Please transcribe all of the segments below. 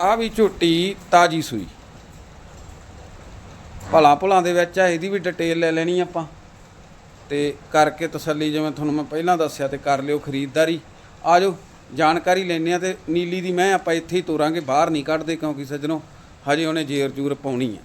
ਆ ਵੀ ਝੋਟੀ ਤਾਜੀ ਸੂਈ। ਭਲਾ ਭੁਲਾਂ ਦੇ ਵਿੱਚ ਆ, ਇਹਦੀ ਵੀ ਡਿਟੇਲ ਲੈ ਲੈਣੀ ਆਪਾਂ। ਤੇ ਕਰਕੇ ਤਸੱਲੀ ਜਿਵੇਂ ਤੁਹਾਨੂੰ ਮੈਂ ਪਹਿਲਾਂ ਦੱਸਿਆ ਤੇ ਕਰ ਲਿਓ ਖਰੀਦਦਾਰੀ। ਆ ਜਾਓ ਜਾਣਕਾਰੀ ਲੈਣੇ ਆ ਤੇ ਨੀਲੀ ਦੀ ਮੈਂ ਆਪਾਂ ਇੱਥੇ ਹੀ ਤੋਰਾਂਗੇ, ਬਾਹਰ ਨਹੀਂ ਕੱਢਦੇ ਕਿਉਂਕਿ ਸੱਜਣੋ, ਹਜੇ ਉਹਨੇ ਜੇਰ ਜੂਰ ਪਾਉਣੀ ਆ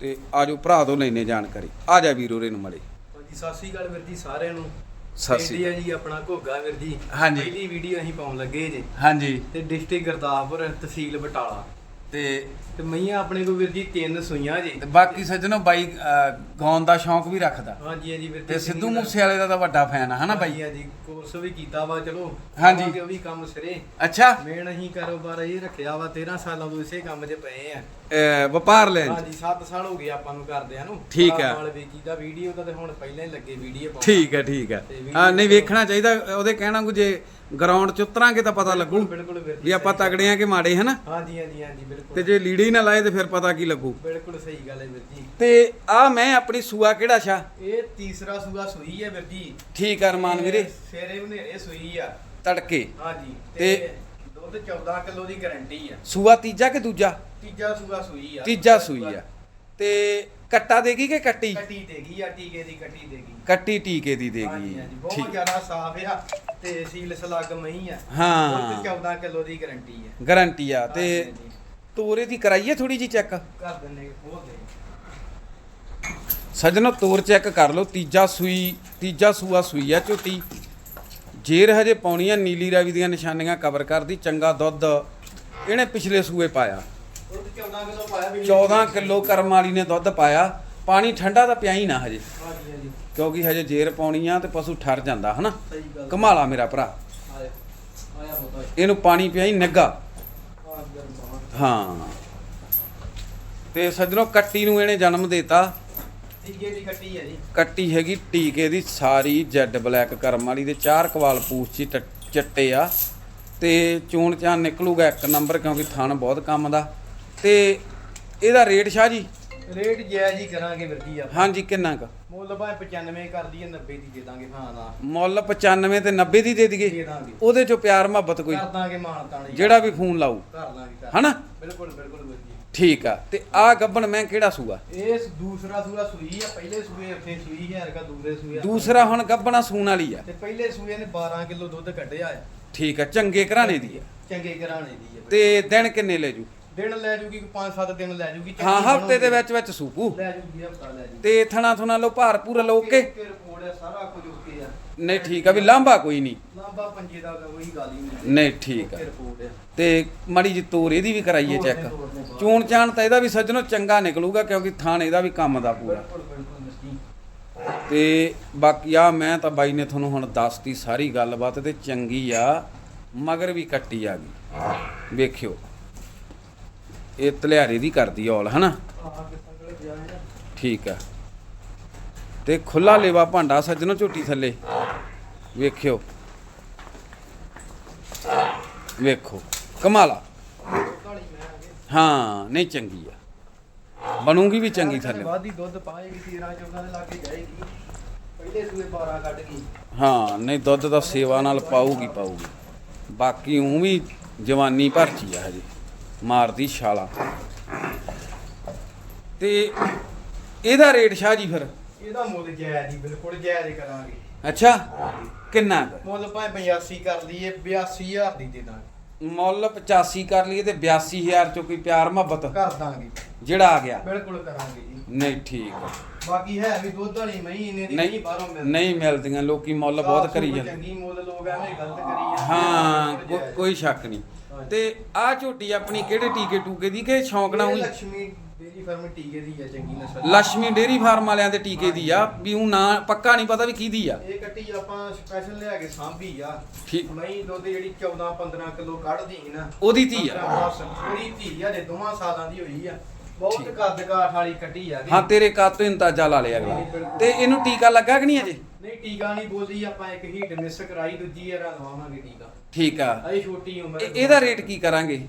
ਤੇ ਆ ਜਾਓ ਭਰਾ ਤੋਂ ਲੈਣੇ ਜਾਣਕਾਰੀ। ਆ ਜਾ ਵੀਰੋ ਉਹਰੇ ਨੂੰ ਮੜੇ ਹਾਂਜੀ, ਸਤਿ ਸ਼੍ਰੀ ਅਕਾਲ ਵੀਰ ਜੀ ਸਾਰਿਆਂ ਨੂੰ। ਸਤਿ ਸ਼੍ਰੀ ਇੰਡੀਆ ਜੀ ਆਪਣਾ ਘੋਗਾ ਵੀਰ ਜੀ। ਹਾਂਜੀ। ਪਹਿਲੀ ਵੀਡੀਓ ਅਸੀਂ ਪਾਉਣ ਲੱਗੇ ਜੀ। ਹਾਂਜੀ। ਤੇ ਡਿਸਟ੍ਰਿਕਟ ਗੁਰਦਾਸਪੁਰ ਤਹਿਸੀਲ ਬਟਾਲਾ। ਤੇ ਤੇ ਮਈਆਂ ਆਪਣੇ ਕੋਲ ਵੀਰ ਜੀ ਤਿੰਨ ਸੂਈਆਂ ਜੀ। ਤੇ ਬਾਕੀ ਸੱਜਣੋ ਬਾਈ ਅਹ, ਗਾਉਣ ਦਾ ਸ਼ੌਂਕ ਵੀ ਰੱਖਦਾ। ਹਾਂਜੀ ਹਾਂਜੀ ਵੀਰ ਜੀ ਤੇ ਸਿੱਧੂ ਮੂਸੇ ਵਾਲੇ ਦਾ ਤਾਂ ਵੱਡਾ ਫੈਨ ਆ ਹਨਾ ਬਾਈ? ਹਾਂਜੀ ਕੋਰਸ ਵੀ ਕੀਤਾ ਵਾ ਚਲੋ ਹਾਂਜੀ। ਉਹ ਵੀ ਕੰਮ ਸਿਰੇ। ਅੱਛਾ। ਮੇਨ ਅਸੀਂ ਕਾਰੋਬਾਰ ਇਹ ਰੱਖਿਆ ਵਾ 13 ਸਾਲਾਂ ਤੋਂ ਇਸੇ ਕੰਮ 'ਚ ਪਏ ਆ। ਅਹ, ਵਪਾਰ ਲੈਣ ਚ। ਹਾਂਜੀ 7 ਸਾਲ ਹੋ ਗਏ ਆਪਾਂ ਨੂੰ ਕਰਦਿਆਂ ਨੂੰ। ਠੀਕ ਆ। ਨਾਲ ਵੇਖੀ ਦਾ ਵੀਡੀਓ ਦਾ ਤੇ ਹੁਣ ਪਹਿਲਾਂ ਹੀ ਲੱਗੇ ਵੀਡੀਓ ਪਾਉਣ। ਠੀਕ ਹੈ ਠੀਕ ਹੈ ਤੇ ਵੀ- ਹਾਂ ਨਹੀਂ ਵੇਖਣਾ ਚਾਹੀਦਾ ਉਹਦੇ ਕਹਿਣਾ ਕੋ ਜੇ ਗਰਾਊਂਡ ਚ ਉਤਰਾਂਗੇ ਤਾਂ ਪਤਾ ਲੱਗੂ ਬਿਲਕੁਲ ਵੀਰ ਜੀ ਵੀ ਆਪਾਂ ਤਗੜੇ ਆ ਕਿ ਮਾੜੇ ਹਨਾ ਹਾਂਜੀ ਹਾਂਜੀ ਹਾਂਜੀ ਤੇ ਬਿਲਕੁਲ ਜੇ ਲੀੜੇ ਹੀ ਨਾ ਲਾਏ ਤੇ ਫਿਰ ਪਤਾ ਕੀ ਲੱਗੂ? ਬਿਲਕੁਲ ਸਹੀ ਗੱਲ ਹੈ ਵੀਰ ਜੀ। ਤੇ ਆ ਮੈਂ ਆਪਣੀ ਸੂਆ ਕਿਹੜਾ ਛਾ? ਇਹ ਤੀਸਰਾ ਸੂਆ ਸੂਈ ਹੈ ਵੀਰ ਜੀ। ਠੀਕ ਆ ਰਮਾਨ ਵੀਰੇ। ਸਵੇਰੇ ਹਨੇਰੇ ਸੂਈ ਆ। ਤੜਕੇ। ਹਾਂਜੀ ਤੇ- ਤੇ ਦੁੱਧ 14 ਕਿਲੋ ਦੀ ਗਾਰੰਟੀ ਆ। ਸੂਆ ਤੀਜਾ ਕਿ ਦੂਜਾ? ਤੀਜਾ ਸੂਆ ਸੂਈ ਆ। ਤੀਜਾ ਸੂਈ ਆ। ਤੇ ਕੱਟਾ ਦੇਗੀ ਕਿ ਕੱਟੀ? ਕੱਟੀ ਦੇਗੀ ਆ ਟੀਕੇ ਦੀ ਕੱਟੀ ਦੇਗੀ ਕੱਟੀ ਟੀਕੇ ਦੀ ਦੇਗੀ ਹਾਂਜੀ ਬਹੁਤ ਜ਼ਿਆਦਾ ਸਾਫ਼ ਆ। ਤੇ ਸੀਲ ਸਲੱਗ ਮਹੀਂ ਆ। ਹਾਂ। ਦੁੱਧ 14 ਕਿਲੋ ਦੀ ਗਾਰੰਟੀ ਆ। ਗਾਰੰਟੀ ਆ ਤੇ। ਤੋਰੇ ਦੀ ਕਰਾਈਏ ਥੋੜੀ ਜੀ ਚੈੱਕ? ਕਰ ਦਿੰਨੇ ਖੋਲ ਦੇ ਸੱਜਣੋ ਤੋਰ ਚੈੱਕ ਕਰ ਲਓ ਤੀਜਾ ਸੂਈ ਤੀਜਾ ਸੂਆ ਸੂਈ ਆ ਝੋਟੀ। ਜੇਰ ਹਜੇ ਪਾਉਣੀ ਆ ਨੀਲੀ ਰਾਵੀ ਦੀਆਂ ਨਿਸ਼ਾਨੀਆਂ ਕਵਰ ਕਰਦੀ ਚੰਗਾ ਦੁੱਧ। ਇਹਨੇ ਪਿਛਲੇ ਸੂਏ ਪਾਇਆ। ਦੁੱਧ 14 ਕਿਲੋ ਪਾਇਆ ਵੀ 14 ਕਿਲੋ ਕਰਮ ਵਾਲੀ ਨੇ ਦੁੱਧ ਪਾਇਆ। ਪਾਣੀ ਠੰਡਾ ਤਾਂ ਪਿਆ ਹੀ ਨਾ ਹਜੇ। ਹਾਂਜੀ ਹਾਂਜੀ। ਕਿਉਂਕਿ ਹਜੇ ਜੇਰ ਪਾਉਣੀ ਆ ਤੇ ਪਸ਼ੂ ਠਰ ਜਾਂਦਾ ਹਨਾ? ਕਮਾਲਾ ਮੇਰਾ ਭਰਾ। ਇਹਨੂੰ ਪਾਣੀ ਪਿਆ ਹੀ ਨਿੱਗਾ ਹਾਂ। ਤੇ ਸੱਜਣੋ ਕੱਟੀ ਨੂੰ ਇਹਨੇ ਜਨਮ ਦਿੱਤਾ। ਟੀਕੇ ਦੀ ਕੱਟੀ ਆ ਜੀ। ਕੱਟੀ ਹੈਗੀ ਟੀਕੇ ਦੀ ਸਾਰੀ ਜੈਡ ਬਲੈਕ ਕਰਮ ਵਾਲੀ ਦੇ ਚਾਰ ਕਵਾਲ ਪੂਛ ਚ ਚਿੱਟੇ ਆ। ਤੇ ਚੂਣ ਚਾਨ ਨਿਕਲੂਗਾ ਇੱਕ ਨੰਬਰ ਕਿਉਂਕਿ ਥਣ ਬਹੁਤ ਕੰਮ ਦਾ। ਤੇ ਇਹਦਾ ਰੇਟ ਸ਼ਾਹ ਜੀ? ਰੇਟ ਜਾਇਜ਼ ਹੀ ਕਰਾਂਗੇ ਵੀਰ ਜੀ ਆਪਾਂ। ਹਾਂਜੀ ਕਿੰਨਾ ਕ? ਮੁੱਲ ਭਾਵੇਂ 95 ਕਰ ਦਈਏ 90 ਦੀ ਦੇ ਦਾਂਗੇ ਹਾਂ ਨਾ। ਮੁੱਲ 95 ਤੇ 90 ਦੀ ਦੇ ਦੇ ਦਈਏ ਦਾਂਗੇ। ਉਹਦੇ ਚੋਂ ਪਿਆਰ ਮੁਹੱਬਤ ਕੋਈ? ਕਰ ਦਾਂਗੇ ਮਾਨ ਤਾਣੀ ਜਿਹੜਾ ਵੀ ਫੋਨ ਲਾਊ। ਕਰ ਦਾਂਗੇ ਕਰ। ਹਨਾ? ਬਿਲਕੁਲ ਬਿਲਕੁਲ ਵੀਰ ਜੀ। ਠੀਕ ਆ। ਤੇ ਆ ਗੱਬਣ ਮੈਂ ਕਿਹੜਾ ਸੂਆ? ਇਹ ਦੂਸਰਾ ਸੂਆ ਸੂਈ ਆ ਪਹਿਲੇ ਸੂਏ ਉੱਥੇ ਸੂਈ ਹੈ ਰਕਾ ਦੂਸਰੇ ਸੂਏ। ਦੂਸਰਾ ਹੁਣ ਗੱਬਣਾ ਸੂਣ ਵਾਲੀ ਆ। ਤੇ ਪਹਿਲੇ ਸੂਏ ਨੇ 12 ਕਿਲੋ ਦੁੱਧ ਕੱਢਿਆ ਆ। ਠੀਕ ਆ ਚੰਗੇ ਘਰਾਣੇ ਦੀ ਆ। ਚੰਗੇ ਘਰਾਣੇ ਦੀ ਆ। ਤੇ ਦਿਨ ਕਿੰਨੇ ਲੈ ਜੂ? ਦਿਨ ਲੈ ਜੂਗੀ 5-7 ਦਿਨ ਲੈ ਜੂਗੀ ਹਾਂ ਹਫ਼ਤੇ ਦੇ। ਵਿੱਚ ਵਿੱਚ ਸੂਪੂ। ਲੈ ਜੂਗੀ ਹਫਤਾ ਲੈ ਜੂਗੀ। ਤੇ ਥਣਾ ਥੁਣਾ ਲੋ ਭਾਰ ਪੂਰਾ ਲੋ ਕੇ ਕੇ ਰਿਪੋਰਟ ਆ ਸਾਰਾ ਕੁਝ ਓਕੇ ਆ। ਨਹੀਂ ਠੀਕ ਆ ਵੀ ਲਾਂਭਾ ਕੋਈ ਨਹੀਂ। ਲਾਂਬਾ ਪੰਜੇ ਦਾ ਕੋਈ ਗੱਲ ਹੀ ਨਹੀਂ ਨਹੀਂ ਠੀਕ ਆ। ਤੇ ਮਾੜੀ ਜੀ ਤੋਰ ਇਹਦੀ ਵੀ ਕਰਾਈਏ ਚੈੱਕ। ਚੂਣ ਚਾਣ ਤਾਂ ਇਹਦਾ ਵੀ ਸੱਜਣੋ ਚੰਗਾ ਨਿਕਲੂਗਾ ਕਿਉਂਕਿ ਥਾਣ ਇਹਦਾ ਵੀ ਕੰਮ ਦਾ ਪੂਰਾ। ਤੇ ਬਾਕੀ ਆ ਮੈਂ ਤਾਂ ਬਾਈ ਨੇ ਤੁਹਾਨੂੰ ਹੁਣ ਦੱਸਤੀ ਸਾਰੀ ਗੱਲਬਾਤ ਤੇ ਚੰਗੀ ਆ ਮਗਰ ਵੀ ਕੱਟੀ ਆ ਗਈ। ਵੇਖਿਓ। ਇਹ ਤਲਿਆਰੇ ਦੀ ਕਰਦੀ ਔਲ ਹਨਾ? ਠੀਕ ਆ। ਤੇ ਖੁੱਲਾ ਲੇਵਾ ਭਾਂਡਾ ਸੱਜਣੋ ਝੋਟੀ ਥੱਲੇ। ਵੇਖਿਓ। ਵੇਖੋ। ਕਮਾਲਾ ਹਾਂ ਨਹੀਂ ਚੰਗੀ ਆ। ਬਣੂਗੀ ਵੀ ਚੰਗੀ ਥੱਲੇ। ਵਾਦੀ ਦੁੱਧ ਪਾਏਗੀ 13 14 ਦੇ ਲਾਗੇ ਜਾਏਗੀ। ਪਹਿਲੇ ਸੂਏ 12 ਕੱਢ ਗਈ। ਹਾਂ ਨਹੀਂ ਦੁੱਧ ਦਾ ਸੇਵਾ ਨਾਲ ਪਾਊਗੀ ਪਾਊਗੀ। ਬਾਕੀ ਉਹ ਵੀ ਜਵਾਨੀ ਭਰਚੀ ਆ ਹਜੇ। ਮਾਰਦੀ ਛਾਲਾ। ਤੇ ਇਹਦਾ ਰੇਟ ਸ਼ਾਹ ਜੀ ਫਿਰ? ਇਹਦਾ ਮੁੱਲ ਜਾਇਜ਼ ਹੀ ਬਿਲਕੁਲ ਜਾਇਜ਼ ਹੀ ਕਰਾਂਗੇ। ਅੱਛਾ ਕਿੰਨਾ? ਕੁ? ਮੁੱਲ ਭਾਵੇਂ 85 ਕਰ ਲਈਏ 82000 ਦੀ ਦੇ ਦਾਂਗੇ। ਮੁੱਲ 85 ਕਰ ਲਈਏ ਤੇ 82000 ਚੋਂ ਕੋਈ ਪਿਆਰ ਮੁਹੱਬਤ? ਕਰ ਦਾਂਗੇ। ਜਿਹੜਾ ਆ ਗਿਆ। ਬਿਲਕੁਲ ਕਰਾਂਗੇ ਜੀ। ਨਹੀਂ ਠੀਕ ਆ। ਬਾਕੀ ਹੈ ਵੀ ਦੁੱਧ ਵਾਲੀ ਮਹੀਂ ਇਹਨੇ ਦੀ ਨਹੀਂ ਨਹੀਂ ਬਾਹਰੋਂ ਮਿਲਦੀ। ਨਹੀਂ ਮਿਲਦੀਆਂ ਲੋਕੀ ਮੁੱਲ ਬਹੁਤ ਕਰੀ ਜਾਂਦੇ। ਚੰਗੀ ਮੁੱਲ ਲੋਕ ਐਵੇਂ ਗਲਤ ਕਰੀ ਜਾਂਦੇ। ਹਾਂ ਬਿਲਕੁਲ ਕੋ- ਜਾਇਜ਼। ਕੋਈ ਸ਼ੱਕ ਨਹੀਂ। ਤੇ ਆਹ ਝੋਟੀ ਆਪਣੀ ਕਿਹੜੇ ਟੀਕੇ ਟੂਕੇ ਦੀ ਕਿ ਸ਼ੌਂਕ ਨਾਲ ਹੋਈ? ਲక్ష్ਮੀ ਡੇਰੀ ਫਾਰਮ ਟੀਕੇ ਦੀ ਹੈ ਚੰਗੀ ਨਸਲ ਲక్ష్ਮੀ ਡੇਰੀ ਫਾਰਮ ਵਾਲਿਆਂ ਦੇ ਟੀਕੇ ਦੀ ਆ ਵੀ ਉਹ ਨਾ ਪੱਕਾ ਨਹੀਂ ਪਤਾ ਵੀ ਕਿਹਦੀ ਆ। ਇਹ ਕੱਟੀ ਆਪਾਂ ਸਪੈਸ਼ਲ ਲਿਆ ਕੇ ਸਾਂਭੀ ਆ। ਠੀਕ। ਮਹੀਂ ਦੁੱਧ ਜਿਹੜੀ 14 15 ਕਿਲੋ ਕੱਢਦੀ ਨਾ। ਉਹਦੀ ਧੀ ਆ। ਪੂਰੀ ਧੀ ਆ ਦੇ ਦੋਵਾਂ ਸਾਲਾਂ ਦੀ ਹੋਈ ਆ। ਬਹੁਤ ਕੱਦ ਕਾਠ ਵਾਲੀ ਕੱਟੀ ਆ ਇਹਦੀ। ਹਾਂ ਤੇਰੇ ਕਾਤ ਤੋਂ ਅੰਤਾਜਾ ਲਾ ਲਿਆ ਅਗਲਾ। ਤੇ ਇਹਨੂੰ ਟੀਕਾ ਲੱਗਾ ਕਿ ਨਹੀਂ ਅਜੇ? ਨਹੀਂ ਟੀਕਾ ਨਹੀਂ ਬੋਲੀ ਆਪਾਂ ਇੱਕ ਹੀਟ ਮਿਸ ਕਰਾਈ ਦੂਜੀ ਯਾਰ ਲਵਾਵਾਂਗੇ ਟੀਕਾ। ਠੀਕ ਆ। ਅਈ ਛੋਟੀ ਉਮਰ ਇਹ- ਇਹਦਾ ਰੇਟ ਕੀ ਕਰਾਂਗੇ?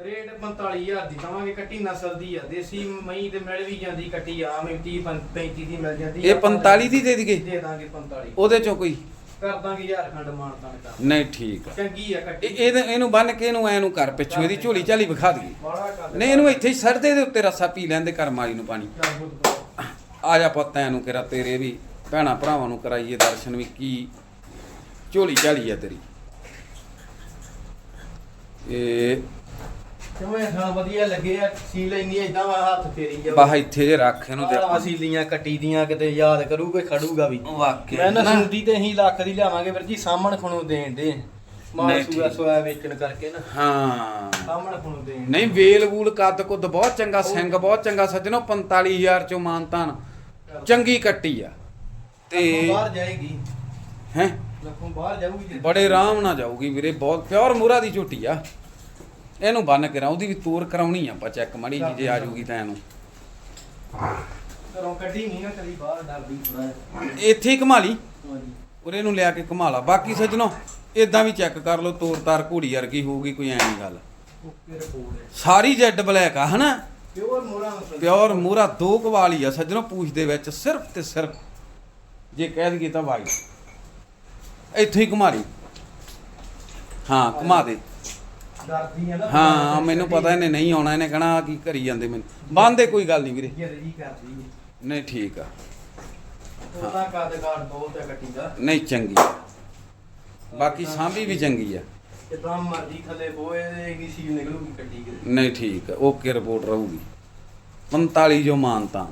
ਰੇਟ 45000 ਦੀ ਦਵਾਂਗੇ ਕੱਟੀ ਨਸਲ ਦੀ ਆ। ਦੇਸੀ ਮਹੀਂ ਤੇ ਮਿਲ ਵੀ ਜਾਂਦੀ ਕੱਟੀ ਆਮ 30 35 ਦੀ ਮਿਲ ਜਾਂਦੀ ਇਹ 45 ਦੀ ਦੇ ਦਈਏ? ਦੇ ਦਾਂਗੇ 45 ਉਹਦੇ ਚੋਂ ਕੋਈ? ਕਰ ਦਾਂਗੇ ਯਾਰ ਖੰਡ ਮਾਨਤਾ ਨੇ ਕਰ। ਨਹੀਂ ਠੀਕ ਆ। ਚੰਗੀ ਆ ਇਹ ਕੱਟੀ ਇਹਦੇ ਇਹਨੂੰ ਬੰਨ ਕੇ ਇਹਨੂੰ ਐ ਨੂੰ ਕਰ ਪਿੱਛੋਂ ਇਹਦੀ ਝੋਲੀ ਝਾਲੀ ਵਿਖਾ ਦਈਏ। ਕਰ ਨਹੀਂ ਇਹਨੂੰ ਇੱਥੇ ਹੀ ਸੜਦੇ ਦੇ ਉੱਤੇ ਰੱਸਾ ਪੀ ਲੈਂਦੇ ਕਰ ਮਾਰੀ ਨੂੰ ਪਾਣੀ। ਚੱਲ ਪੁੱਤ ਬਾ। ਆ ਜਾ ਪੁੱਤ ਐਨੂੰ ਕਿਰਾ ਤੇਰੇ ਵੀ। ਭੈਣਾ ਭਰਾਵਾਂ ਨੂੰ ਕਰਾਈਏ ਦਰਸ਼ਨ ਵੀ ਕੀ ਝੋਲੀ ਝਾਲੀ ਆ ਤੇਰੀ। ਇਹ ਕਿਵੇਂ ਹਾਂ ਵਧੀਆ ਲੱਗੇ ਆ? ਸੀ ਲੈਣੀ ਇਦਾਂ ਵਾ ਹੱਥ ਫੇਰੀ ਜਾ ਬਾਹ ਇੱਥੇ ਜੇ ਰੱਖ ਇਹਨੂੰ ਤੇ ਆ ਸੀਲੀਆਂ ਕੱਟੀ ਦੀਆਂ ਕਿਤੇ ਯਾਦ ਕਰੂ ਕੋਈ ਖੜੂਗਾ ਵੀ। ਵਾਕਿਆ ਮੈਂ ਨਾ ਨਾ। ਸੁਣਦੀ ਤੇ ਅਸੀਂ ਲੱਖ ਦੀ ਲਿਆਵਾਂਗੇ ਵੀਰ ਜੀ ਸਾਹਮਣ ਖਣੂ ਦੇਣ ਦੇ। ਮਾਲ ਨਹੀਂ, ਸੂਆ ਠੀਕ। ਸੋਇਆ ਵੇਚਣ ਕਰਕੇ ਨਾ। ਹਾਂ। ਸਾਹਮਣ ਖਣੂ ਦੇਣ ਨਹੀਂ ਵੇਲ ਵੂਲ ਕੱਦ ਕੁੱਦ ਬਹੁਤ ਚੰਗਾ ਸਿੰਘ ਬਹੁਤ ਚੰਗਾ ਸੱਜਣੋ 45000 ਚੋਂ ਮਾਨਤਾਨ। ਚੰਗੀ ਕੱਟੀ ਆ। ਤੇ ਤੇ ਬਾਹਰ ਜਾਏਗੀ। ਹੈ? ਲੱਖੋਂ ਬਾਹਰ ਜਾਊਗੀ ਜੇ। ਬੜੇ ਆਰਾਮ ਨਾਲ ਜਾਊਗੀ ਵੀਰੇ ਬਹੁਤ ਪਿਓਰ ਮੂਰਾ ਦੀ ਝੋਟੀ ਆ। ਇਹਨੂੰ ਬੰਨ ਕੇ ਰਾਂ ਉਹਦੀ ਵੀ ਤੋਰ ਕਰਾਉਣੀ ਆ ਆਪਾਂ ਚੈੱਕ ਮੜੀ ਜੀ ਜੇ ਆ ਜੂਗੀ ਤਾਂ ਇਹਨੂੰ। ਘਰੋਂ ਕੱਢੀ ਨਹੀਂ ਨਾ ਕਦੀ ਬਾਹਰ ਡਰਦੀ ਥੋੜਾ ਇੱਥੇ ਹੀ ਘੁਮਾ ਲਈ? ਹਾਂਜੀ। ਉਰੇ ਨੂੰ ਲਿਆ ਕੇ ਘੁਮਾ ਲਾ। ਬਾਕੀ ਸੱਜਣੋ ਇਦਾਂ ਵੀ ਚੈੱਕ ਕਰ ਲਓ ਤੋਰ ਤਾਰ ਘੋੜੀ ਵਰਗੀ ਹੋਊਗੀ ਕੋਈ ਐ ਨਹੀਂ ਗੱਲ। ਓਕੇ ਰਿਪੋਰਟ ਹੈ। ਸਾਰੀ ਜੈਡ ਬਲੈਕ ਆ ਹਨਾ? ਪਿਓਰ ਮੋਰਾ ਪਿਓਰ ਮੂਰਾ ਦੋ ਕਵਾਲੀ ਆ। ਸੱਜਣੋ ਪੂਛ ਦੇ ਵਿੱਚ ਸਿਰਫ ਤੇ ਸਿਰਫ ਜੇ ਕਹਿ ਦਈਏ ਤਾਂ ਵਾਈ ਇੱਥੇ ਹੀ ਘੁਮਾ ਲਈ ਹਾਂ ਘੁਮਾ ਦੇ। ਡਰਦੀ ਆ ਨਾ ਹਾਂ ਮੈਨੂੰ ਪਤਾ ਇਹਨੇ ਨਹੀਂ ਆਉਣਾ ਇਹਨੇ ਕਹਣਾ ਕੀ ਕਰੀ ਜਾਂਦੇ ਮੈਨੂੰ। ਬੰਦੇ ਕੋਈ ਗੱਲ ਨਹੀਂ ਵੀਰੇ। ਜੀ ਕਰਦੀ ਹੈ। ਨਹੀਂ ਠੀਕ ਆ। ਉਹਦਾ ਕਾਦ ਕਾਰਡ ਬਹੁਤ ਹੈ ਕੱਟੀ ਦਾ। ਨਹੀਂ ਚੰਗੀ। ਬਾਕੀ ਸਾਂਭੀ ਵੀ ਚੰਗੀ ਆ। ਜਿੱਦਾਂ ਮਰਜ਼ੀ ਥੱਲੇ ਬੋਏ ਦੀ ਸੀ ਨਿਕਲੂਗੀ ਕੱਟੀ ਕੇ ਨਹੀਂ ਠੀਕ ਆ। ਓਕੇ ਰਿਪੋਰਟ ਰਹੂਗੀ। 45 ਜੋ ਮਾਨਤਾ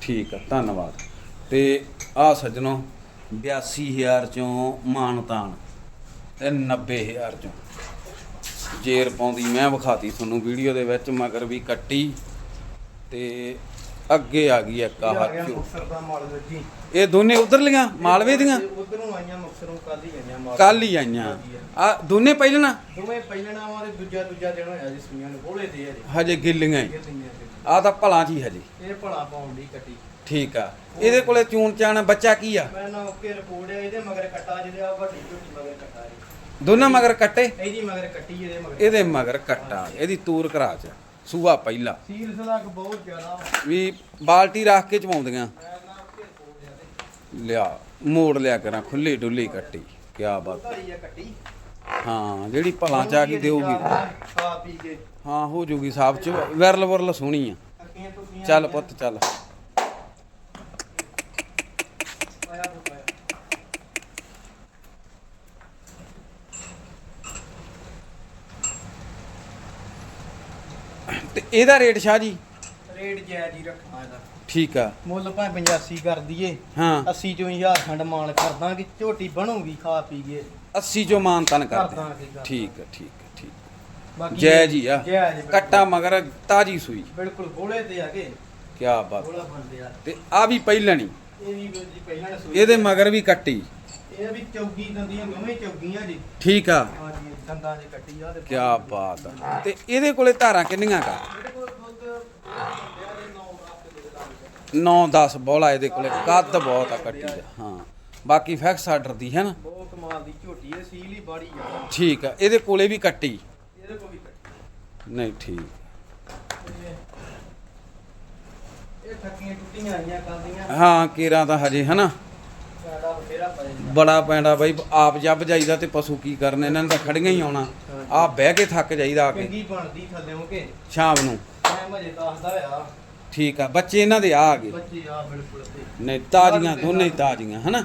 ਠੀਕ ਆ ਧੰਨਵਾਦ। ਤੇ ਆ ਸੱਜਣੋ 82000 ਚੋਂ ਮਾਨਤਾਨ ਤੇ 90000 ਚੋਂ। ਜੇਰ ਪਾਉਂਦੀ ਮੈਂ ਵਿਖਾਤੀ ਤੁਹਾਨੂੰ ਵੀਡੀਓ ਦੇ ਵਿੱਚ ਮਗਰ ਵੀ ਕੱਟੀ ਤੇ ਅੱਗੇ ਆ ਗਈ ਇੱਕ ਆਹ ਚੋ ਇਹ ਦੋਨੇ ਉਧਰ ਲੀਆਂ ਮਾਲਵੇ ਦੀਆਂ ਉਧਰੋਂ ਆਈਆਂ ਮੁਕਸਰੋਂ ਕੱਲ ਹੀ ਆਈਆਂ ਮਾਲ। ਕੱਲ ਹੀ ਆਈਆਂ। ਆ ਦੋਨੇ ਪਹਿਲਣਾ? ਦੋਵੇਂ ਪਹਿਲਣਾ ਵਾ ਤੇ ਦੂਜਾ ਦੂਜਾ ਦਿਨ ਹੋਇਆ ਜੀ ਸੂਈਆਂ ਨੂੰ ਬੋਲੇ ਜੀ। ਹਜੇ ਗਿੱਲੀਆਂ। ਆ ਤਾਂ ਭਲਾ ਜੀ ਹਜੇ। ਇਹ ਭਲਾ ਪਾਉਣ ਦੀ ਕੱਟੀ। ਠੀਕ ਆ। ਇਹਦੇ ਕੋਲੇ ਚੂਣ ਚਾਣ ਬੱਚਾ ਕੀ ਆ? ਮੈਂ ਨਾ ਓਕੇ ਰਿਪੋਰਟ ਹੈ ਇਹਦੇ ਮਗਰ ਕੱਟਾ ਜਿਹਦੇ ਆ ਵੱਡੀ ਝੋਟੀ ਮਗਰ ਕੱਟਾ ਜੀ। ਦੋਨਾਂ ਮਗਰ ਕੱਟੇ? ਇਹਦੀ ਮਗਰ ਕੱਟੀ ਇਹਦੇ ਮਗਰ ਇਹਦੇ ਮਗਰ ਕੱਟਾ ਇਹਦੀ ਤੂਰ ਕਰਾ ਚ ਸੂਆ ਪਹਿਲਾ। ਸੀਲ ਸਲਾਕ ਬਹੁਤ ਜ਼ਿਆਦਾ ਵਾ। ਵੀ ਬਾਲਟੀ ਰੱਖ ਕੇ ਚਵਾਉਂਦੀਆਂ। ਮੈਂ ਨਾ ਓਕੇ ਰਿਪੋਰਟ ਹੈ ਤੇ ਲਿਆ ਮੋੜ ਲਿਆ ਕਰਾਂ ਖੁੱਲੀ ਡੁੱਲੀ ਕੱਟੀ ਕਿਆ ਬਾਤ। ਧਾਰੀ ਆ ਕੱਟੀ। ਹਾਂ ਜਿਹੜੀ ਭਲਾਂ ਚ ਆ ਕੇ ਦੇਊਗੀ। ਖਾ ਪੀ ਕੇ। ਹਾਂ ਹੋ ਜੂਗੀ ਸਾਫ਼ ਚ ਵਿਰਲ ਵਰਲ ਸੋਹਣੀ ਆ। ਅੱਖੀਆਂ ਚੱਲ ਪੁੱਤ ਚੱਲ ਆਇਆ ਪੁੱਤ ਆਇਆ ਤੇ ਇਹਦਾ ਰੇਟ ਸ਼ਾਹ ਜੀ? ਰੇਟ ਜਾਇਜ਼ ਹੀ ਰੱਖਣਾ ਇਹਦਾ। ਠੀਕ ਆ। ਮੁੱਲ ਭਾਵੇਂ 85 ਕਰ ਦਈਏ। ਹਾਂ। 80 ਚੋਂ 1000 ਖੰਡ ਮਾਲ ਕਰ ਦਾਂਗੇ ਝੋਟੀ ਬਣੂਗੀ ਖਾ ਪੀ ਕੇ। 80 ਜੋ ਮਾਨ ਤਨ ਕਰ ਕਰਦੇ ਦਾਂਗੇ ਠੀਕ ਆ ਠੀਕ ਆ ਠੀਕ ਬਾਕੀ ਜਾਇਜ਼ ਹੀ ਆ। ਕੱਟਾ ਮਗਰ ਤਾਜੀ ਸੂਈ। ਬਿਲਕੁਲ ਗੋਲੇ ਤੇ ਆ ਕੇ। ਬਾਤ। ਤੇ ਆ ਵੀ ਪਹਿਲਣੀ। ਇਹ ਵੀ ਵੀਰ ਜੀ ਪਹਿਲਾਂ ਨੇ ਸੂਈ ਇਹਦੇ ਮਗਰ ਵੀ ਕੱਟੀ। ਇਹ ਵੀ ਚੌਗੀ ਦੰਦੀਆਂ ਦੋਵੇਂ ਚੌਗੀਆਂ ਜੀ। ਠੀਕ ਆ। ਹਾਂਜੀ ਦੰਦਾਂ 'ਚ ਕੱਟੀ ਆ ਤੇ ਕਿਆ ਬਾਤ ਆ। ਤੇ ਇਹਦੇ ਕੋਲੇ ਧਾਰਾਂ ਕਿੰਨੀਆਂ ਕਾ ਮੇਰੇ ਕੋਲ ਦੁੱਧ ਬੰਦਿਆਂ ਦੇ 9 ਰਾਤ ਦੇ ਦੁੱਧ 9 10 ਬੋਲਾ ਇਹਦੇ ਕੋਲੇ। ਕੱਦ ਬਹੁਤ ਆ ਕੱਟੀ ਦਾ ਹਾਂ। ਬਾਕੀ ਫੈਕਸ ਆਰਡਰ ਦੀ ਹੈ ਨਾ? ਬਹੁਤ ਕਮਾਲ ਦੀ ਝੋਟੀ ਹੈ ਸੀਲ ਹੀ ਬਾੜੀ ਆ। ਠੀਕ ਆ ਇਹਦੇ ਕੋਲੇ ਵੀ ਕੱਟੀ? ਇਹਦੇ ਕੋਲ ਵੀ ਕੱਟੀ। ਨਹੀਂ ਠੀਕ। ਇਹ- ਠੱਕੀਆਂ ਟੁੱਟੀਆਂ ਆਈਆਂ ਕੰਦੀਆਂ ਹਾਂ ਕੇਰਾਂ ਤਾਂ ਹਜੇ ਹਨਾ ਬੜਾ ਪੈਂਦਾ ਬਾਈ ਆਪ ਜੱਬ ਜਾਈਦਾ ਤੇ ਪਸ਼ੂ ਕੀ ਕਰਨ ਇਹਨਾਂ ਨੇ ਤਾਂ ਖੜੀਆਂ ਹੀ ਆਉਣਾ। ਆ ਬਹਿ ਕੇ ਥੱਕ ਜਾਈਦਾ ਆ ਕੇ। ਚੰਗੀ ਬਣਦੀ ਥੱਲੇੋਂ ਕੇ। ਸ਼ਾਮ ਨੂੰ। ਮੈਂ ਮਜੇ ਦੱਸਦਾ ਹੋਇਆ ਠੀਕ ਆ ਬੱਚੇ ਇਹਨਾਂ ਦੇ ਆ ਆ ਗਏ। ਬੱਚੇ ਆ ਬਿਲਕੁਲ ਨਹੀਂ ਤਾਜ਼ੀਆਂ ਦੋਨੇ ਹੀ ਤਾਜ਼ੀਆਂ ਹਨਾ?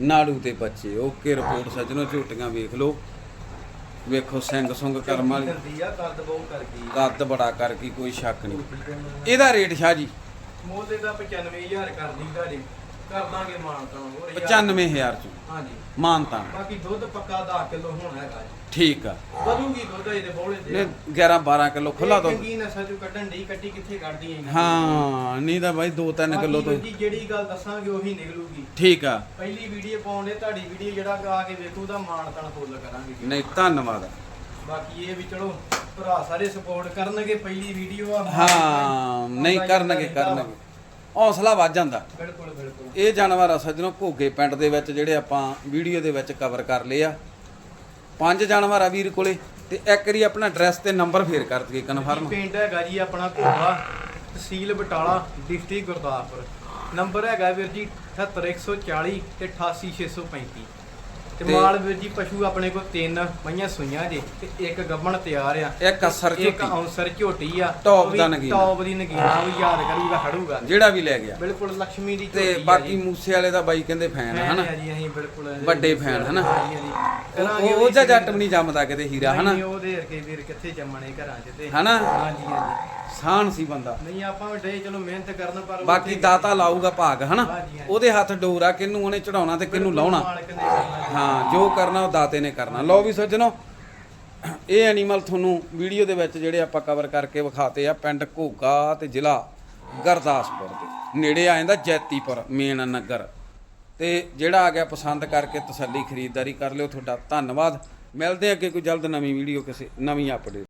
ਨਾੜੂ ਦੇ ਤੇ ਬੱਚੇ ਓਕੇ ਰਿਪੋਰਟ ਸੱਜਣੋ ਝੋਟੀਆਂ ਵੇਖ ਲਓ। ਵੇਖੋ ਸਿੰਘ ਸੁੰਗ ਕਰਮ ਵਾਲੀ। ਕਰਦੀ ਆ ਕੱਦ ਬਹੁਤ ਕਰ ਗਈ ਕੱਦ ਬੜਾ ਕਰ ਗਈ ਕੋਈ ਸ਼ੱਕ ਨਹੀਂ। ਇਹਦਾ ਰੇਟ ਸ਼ਾਹ ਜੀ? ਮੋਲੇ ਦਾ 95000 ਕਰ ਜੀ ਕਰ ਦਾਂਗੇ ਮਾਨ ਤਾਂ ਹੋਰ ਯਾਰ। 95000 ਚ। ਹਾਂਜੀ। ਮਾਨਤਾ। ਬਾਕੀ ਦੁੱਧ ਪੱਕਾ 10 ਕਿਲੋ ਹੋਣਾ ਹੈਗਾ ਜੀ। ਠੀਕ ਆ। ਵਧੂਗੀ ਦੁੱਧ ਇਹਦੇ ਬੋਲੇ ਨੇ ਦੇ 11 12 ਕਿਲੋ ਖੁੱਲਾ ਦੁੱਧ। ਚੰਗੀ ਨਸਲ ਚੋਂ ਕੱਢਣ ਦੀ ਕੱਟੀ ਕਿੱਥੇ ਕੱਢਦੀ ਹੈ ਹਾਂ ਨਹੀਂ ਤਾਂ ਬਾਈ 2-3 ਕਿਲੋ ਤੋਂ ਜੀ ਜਿਹੜੀ ਗੱਲ ਦੱਸਾਂਗੇ ਉਹੀ ਨਿਕਲੂਗੀ। ਠੀਕ ਆ। ਪਹਿਲੀ ਵੀਡੀਓ ਪਾਉਣ ਦੇ ਤੁਹਾਡੀ ਵੀਡੀਓ ਜਿਹੜਾ ਆ ਕੇ ਵੇਖੂ ਤਣ ਫੁੱਲ ਕਰਾਂਗੇ। ਜੀ। ਨਹੀਂ ਧੰਨਵਾਦ। ਬਾਕੀ ਇਹ ਵੀ ਚਲੋ ਭਰਾ ਸਾਰੇ ਸਪੋਰਟ ਕਰਨਗੇ ਪਹਿਲੀ ਵੀਡੀਓ ਆ। ਹਾਂ ਨਹੀਂ ਕਰਨਗੇ ਕਰਨਗੇ। ਹੌਸਲਾ ਵੱਧ ਜਾਂਦਾ। ਬਿਲਕੁਲ ਬਿਲਕੁਲ। ਇਹ ਜਾਨਵਰ ਆ ਸੱਜਣੋ ਘੋਗੇ ਪਿੰਡ ਦੇ ਵਿੱਚ ਜਿਹੜੇ ਆਪਾਂ ਵੀਡੀਓ ਦੇ ਵਿੱਚ ਕਵਰ ਕਰ ਲਏ ਆ। ਪੰਜ ਜਾਨਵਰ ਆ ਵੀਰ ਕੋਲੇ ਤੇ ਇੱਕ ਵਾਰੀ ਆਪਣਾ ਐਡਰੈਸ ਤੇ ਨੰਬਰ ਫੇਰ ਕਰ ਦਈਏ ਕਨਫਰਮ ਪਿੰਡ ਹੈਗਾ ਜੀ ਆਪਣਾ ਘੋੜਾ ਤਹਿਸੀਲ ਬਟਾਲਾ ਡਿਸਟ੍ਰਿਕਟ ਗੁਰਦਾਸਪੁਰ। ਨੰਬਰ ਹੈਗਾ ਵੀਰ ਜੀ 78140 ਤੇ 88635 ਤੇ ਮਾਲ ਵੀਰ ਜੀ ਪਸ਼ੂ ਆਪਣੇ ਕੋਲ ਤਿੰਨ ਮਈਆਂ ਸੂਈਆਂ ਜੇ ਤੇ ਇੱਕ ਗੱਬਣ ਤਿਆਰ ਆ। ਇੱਕ ਅਸਰ ਇੱਕ ਝੋਟੀ। ਔਂਸਰ ਝੋਟੀ ਆ। ਟੌਪ ਉਹ ਦਾ ਨਗੀਨਾ। ਟੌਪ ਦੀ ਨਗੀਨਾ ਉਹ ਵੀ ਯਾਦ ਕਰੂਗਾ ਖੜੂਗਾ। ਜਿਹੜਾ ਵੀ ਲੈ ਗਿਆ। ਬਿਲਕੁਲ ਲక్ష్ਮੀ ਦੀ ਤੇ ਬਾਕੀ। ਮੂਸੇ ਵਾਲੇ ਦਾ ਬਾਈ ਕਹਿੰਦੇ ਫੈਨ ਹਨਾ? ਜੀ ਅਸੀਂ ਬਿਲਕੁਲ ਵੱਡੇ ਫੈਨ ਹਨਾ? ਉਹ ਜੱਟ ਵੀ ਨਹੀਂ ਜੰਮਦਾ ਕਿਤੇ ਹੀਰਾ ਹਨਾ? ਨਹੀਂ, ਉਹਦੇ ਵਰਗੇ ਵੀਰ ਕਿੱਥੇ ਜੰਮਣੇ ਘਰਾਂ 'ਚ ਤੇ। ਹਨਾ? ਹਾਂਜੀ ਹਾਂਜੀ ਸਾਨ ਸੀ ਬੰਦਾ। ਨਹੀਂ ਆਪਾਂ ਵੀ ਡੇ ਚਲੋ ਮਿਹਨਤ ਕਰਨ ਪਰ ਬਾਕੀ ਦਾਤਾ ਲਾਊਗਾ ਭਾਗ ਹਨਾ? ਹਾਂਜੀ, ਹਾਂਜੀ। ਉਹਦੇ ਹੱਥ ਡੋਰਾ ਕਿਹਨੂੰ ਉਹਨੇ ਚੜਾਉਣਾ ਤੇ ਕਿਹਨੂੰ ਲਾਉਣਾ? ਮਾਲਕ ਨੇ ਕਰਨਾ। ਹਾਂ ਜੋ ਕਰਨਾ ਉਹ ਦਾਤੇ ਨੇ ਕਰਨਾ। ਲਓ ਵੀ ਸੱਜਣੋ ਇਹ ਐਨੀਮਲ ਤੁਹਾਨੂੰ ਵੀਡੀਓ ਦੇ ਵਿੱਚ ਜਿਹੜੇ ਆਪਾਂ ਕਵਰ ਕਰਕੇ ਵਿਖਾਤੇ ਆ ਪਿੰਡ ਘੋਗਾ ਤੇ ਜ਼ਿਲ੍ਹਾ ਗੁਰਦਾਸਪੁਰ ਦੇ। ਨੇੜੇ ਆ ਜਾਂਦਾ ਜੈਤੀਪੁਰ ਮੇਨ ਨਗਰ। ਤੇ ਜਿਹੜਾ ਆ ਗਿਆ ਪਸੰਦ ਕਰਕੇ ਤਸੱਲੀ ਖਰੀਦਦਾਰੀ ਕਰ ਲਿਓ ਤੁਹਾਡਾ। ਧੰਨਵਾਦ। ਮਿਲਦੇ ਆ ਅੱਗੇ ਕੋਈ ਜਲਦ ਨਵੀਂ ਵੀਡੀਓ ਕਿਸੇ ਨਵੀਂ ਅਪਡੇਟ